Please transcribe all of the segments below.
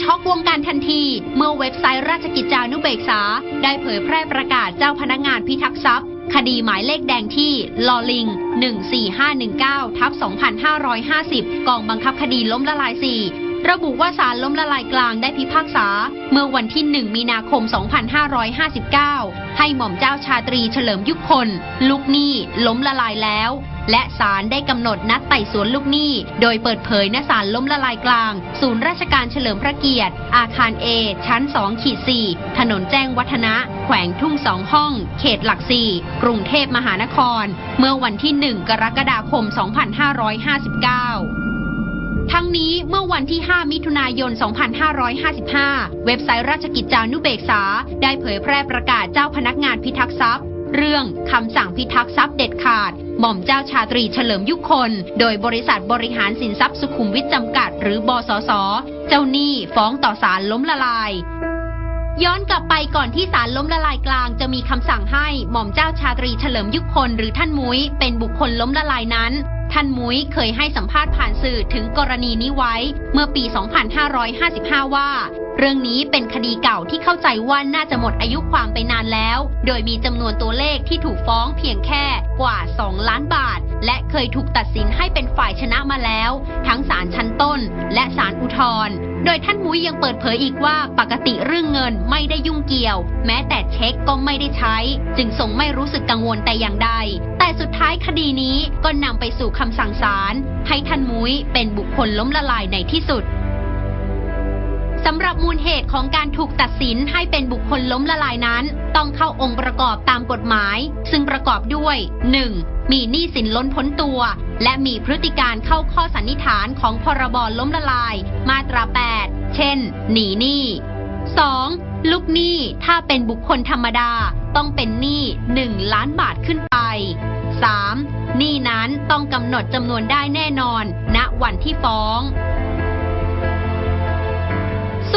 ช็อกวงการทันที เมื่อเว็บไซต์ราชกิจจานุเบกษา ได้เผยแพร่ประกาศเจ้าพนักงานพิทักษ์ทรัพย์ คดีหมายเลขแดงที่ลอลิง 14519ทับ2550 กองบังคับคดีล้มละลาย 4ระบุว่าศาลล้มละลายกลางได้พิพากษา เมื่อวันที่ 1 มีนาคม 2559 ให้หม่อมเจ้าชาตรีเฉลิมยุคคลลูกหนี้ล้มละลายแล้ว และศาลได้กำหนดนัดไต่สวนลูกหนี้ โดยเปิดเผยณศาลล้มละลายกลาง ศูนย์ราชการเฉลิมพระเกียรติ อาคาร A ชั้น2ขีด4ถนนแจ้งวัฒนะ แขวงทุ่งสองห้อง เขตหลักสี่กรุงเทพมหานคร เมื่อวันที่ 1 กรกฎาคม 2559ทั้งนี้เมื่อวันที่ 5 มิถุนายน 2555 เว็บไซต์ราชกิจจานุเบกษา ได้เผยแพร่ประกาศเจ้าพนักงานพิทักษ์ทรัพย์ เรื่องคำสั่งพิทักษ์ทรัพย์เด็ดขาด หม่อมเจ้าชาตรีเฉลิมยุคน โดยบริษัทบริหารสินทรัพย์สุขุมวิทจำกัด หรือบสส เจ้าหนี้ฟ้องต่อศาลล้มละลาย ย้อนกลับไปก่อนที่ศาลล้มละลายกลางจะมีคำสั่งให้หม่อมเจ้าชาตรีเฉลิมยุคนหรือท่านมุ้ยเป็นบุคคลล้มละลายนั้น ท่านมุ้ยเคยให้สัมภาษณ์ผ่านสื่อถึงกรณีนี้ไว้ เมื่อปี 2555 ว่า เรื่องนี้เป็นคดีเก่าที่เข้าใจว่าน่าจะหมดอายุความไปนานแล้ว โดยมีจำนวนตัวเลขที่ถูกฟ้องเพียงแค่กว่า 2 ล้านบาท และเคยถูกตัดสินให้เป็นฝ่ายชนะมาแล้ว ทั้งศาลชั้นต้น และศาลอุทธรณ์ โดยท่านมุ้ยยังเปิดเผยอีกว่าปกติเรื่องเงินไม่ได้ยุ่งเกี่ยว แม้แต่เช็คก็ไม่ได้ใช้ จึงทรงไม่รู้สึกกังวลแต่อย่างใด แต่สุดท้ายคดีนี้ก็นำไปสู่คำสั่งศาลให้ท่านมุ้ยเป็นบุคคลล้มละลายในที่สุดสำหรับมูลเหตุของการถูกตัดสินให้เป็นบุคคลล้มละลายนั้น ต้องเข้าองค์ประกอบตามกฎหมาย ซึ่งประกอบด้วย 1. มีหนี้สินล้นพ้นตัว และมีพฤติการเข้าข้อสันนิษฐานของพรบล้มละลาย มาตรา 8 เช่น หนีหนี้ 2. ลูกหนี้ถ้าเป็นบุคคลธรรมดาต้องเป็นหนี้ 1 ล้านบาทขึ้นไป 3. หนี้นั้นต้องกำหนดจำนวนได้แน่นอนณวันที่ฟ้อง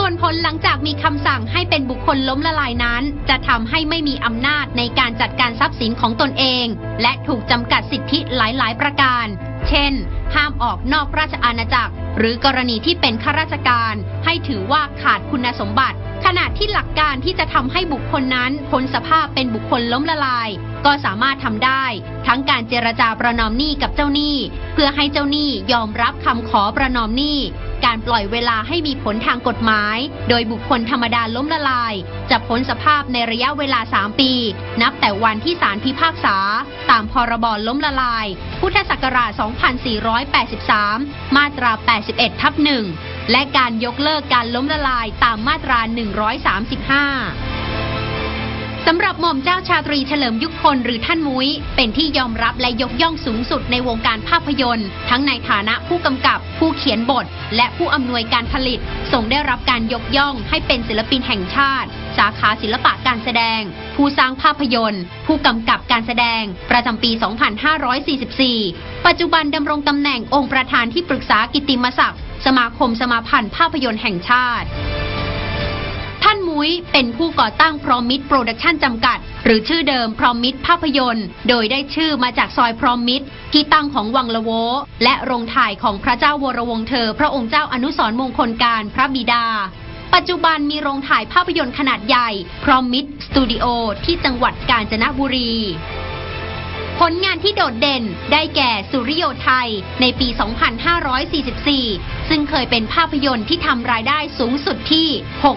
วนผลหลังจากมีคำสั่งให้เป็นบุคคลล้มละลายนั้น จะทำให้ไม่มีอำนาจในการจัดการทรัพย์สินของตนเอง และถูกจำกัดสิทธิหลาย ๆ ประการ เช่น ห้ามออกนอกราชอาณาจักร หรือกรณีที่เป็นข้าราชการ ให้ถือว่าขาดคุณสมบัติ ขณะที่หลักการที่จะทำให้บุคคลนั้นพ้นสภาพเป็นบุคคลล้มละลาย ก็สามารถทำได้ ทั้งการเจรจาประนอมหนี้กับเจ้าหนี้ เพื่อให้เจ้าหนี้ยอมรับคำขอประนอมหนี้ การปล่อยเวลาให้มีผลทางกฎหมาย โดยบุคคลธรรมดาล้มละลาย จะพ้นสภาพในระยะเวลา 3 ปี นับแต่วันที่ศาลพิพากษา ตามพรบล้มละลาย พุทธศักราช 2483 มาตรา 81 ทับ 1 และการยกเลิกการล้มละลายตามมาตรา 135 สำหรับหม่อมเจ้าชาตรีเฉลิมยุคคลหรือท่านมุ้ย เป็นที่ยอมรับและยกย่องสูงสุดในวงการภาพยนตร์ ทั้งในฐานะผู้กำกับ ผู้เขียนบท และผู้อำนวยการผลิตทรงได้รับการยกย่องให้เป็นศิลปินแห่งชาติ สาขาศิลปะการแสดง ผู้สร้างภาพยนตร์ ผู้กำกับการแสดง ประจำปี 2544 ปัจจุบันดำรงตำแหน่งองค์ประธานที่ปรึกษากิตติมศักดิ์สมาคมสมาพันธ์ภาพยนตร์แห่งชาติ มุ้ยเป็นผู้ก่อตั้งพรอมิตรโปรดักชั่นจำกัด หรือชื่อเดิมพรอมิตรภาพยนตร์ โดยได้ชื่อมาจากซอยพรอมิตรที่ตั้งของวังละโว และโรงถ่ายของพระเจ้าวรวงเธอ พระองค์เจ้าอนุสรมงคลการพระบิดา ปัจจุบันมีโรงถ่ายภาพยนตร์ขนาดใหญ่พรอมิตรสตูดิโอที่จังหวัดกาญจนบุรี ผลงานที่โดดเด่นได้แก่สุริโยไทยในปี 2544 ซึ่งเคยเป็นภาพยนตร์ที่ทำรายได้สูงสุดที่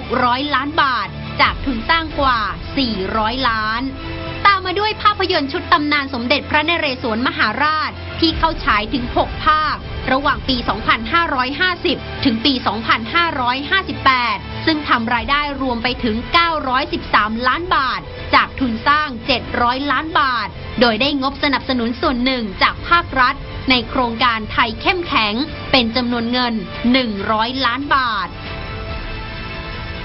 600 ล้านบาท จากทุนสร้างกว่า 400 ล้าน ตามมาด้วยภาพยนตร์ชุดตำนานสมเด็จพระนเรศวรมหาราชที่เข้าฉายถึง 6 ภาค ระหว่างปี 2550 ถึงปี 2558 ซึ่งทำรายได้รวมไปถึง 913 ล้านบาท จากทุนสร้าง 700 ล้านบาท โดยได้งบสนับสนุนส่วนหนึ่งจากภาครัฐ ในโครงการไทยเข้มแข็ง เป็นจำนวนเงิน 100 ล้านบาท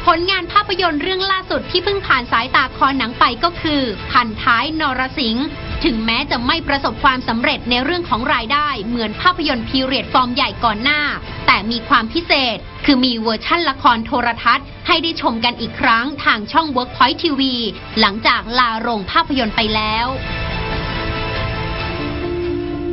ผลงานภาพยนตร์เรื่องล่าสุดที่เพิ่งผ่านสายตาคอหนังไปก็คือ พันท้ายนรสิงห์ถึงแม้จะไม่ประสบความสำเร็จในเรื่องของรายได้ เหมือนภาพยนตร์พีเรียดฟอร์มใหญ่ก่อนหน้า แต่มีความพิเศษ คือมีเวอร์ชั่นละครโทรทัศน์ ให้ได้ชมกันอีกครั้งทางช่อง Workpoint TV หลังจากลาโรงภาพยนตร์ไปแล้ว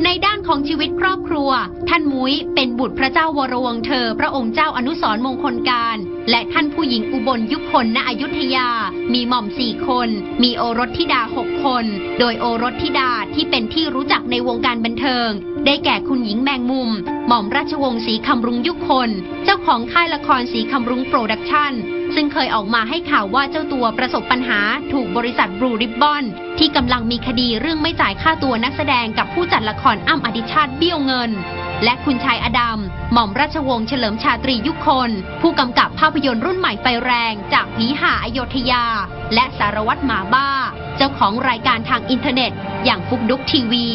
ในด้านของชีวิตครอบครัว ท่านมุ้ยเป็นบุตรพระเจ้าวรวงเธอ พระองค์เจ้าอนุสรมงคลการ และท่านผู้หญิงอุบลยุคนณอยุธยา มีหม่อมสี่คน มีโอรสธิดาหกคน โดยโอรสธิดาที่เป็นที่รู้จักในวงการบันเทิง ได้แก่คุณหญิงแมงมุม หม่อมราชวงศ์ศรีคำรุงยุคน เจ้าของค่ายละครศรีคำรุงโปรดักชั่น ซึ่งเคยออกมาให้ข่าวว่าเจ้าตัวประสบปัญหา ถูกบริษัทบลูริบบอนที่กำลังมีคดีเรื่องไม่จ่ายค่าตัวนักแสดงกับผู้จัดละครอ้ำอดิชาติเบี้ยวเงิน และคุณชายอดัม หม่อมราชวงศ์เฉลิมชาตรียุคน ผู้กำกับภาพยนตร์รุ่นใหม่ไฟแรง จากผีหาอโยธยา และสารวัตรหมาบ้า เจ้าของรายการทางอินเทอร์เน็ต อย่างฟุกดุกทีวี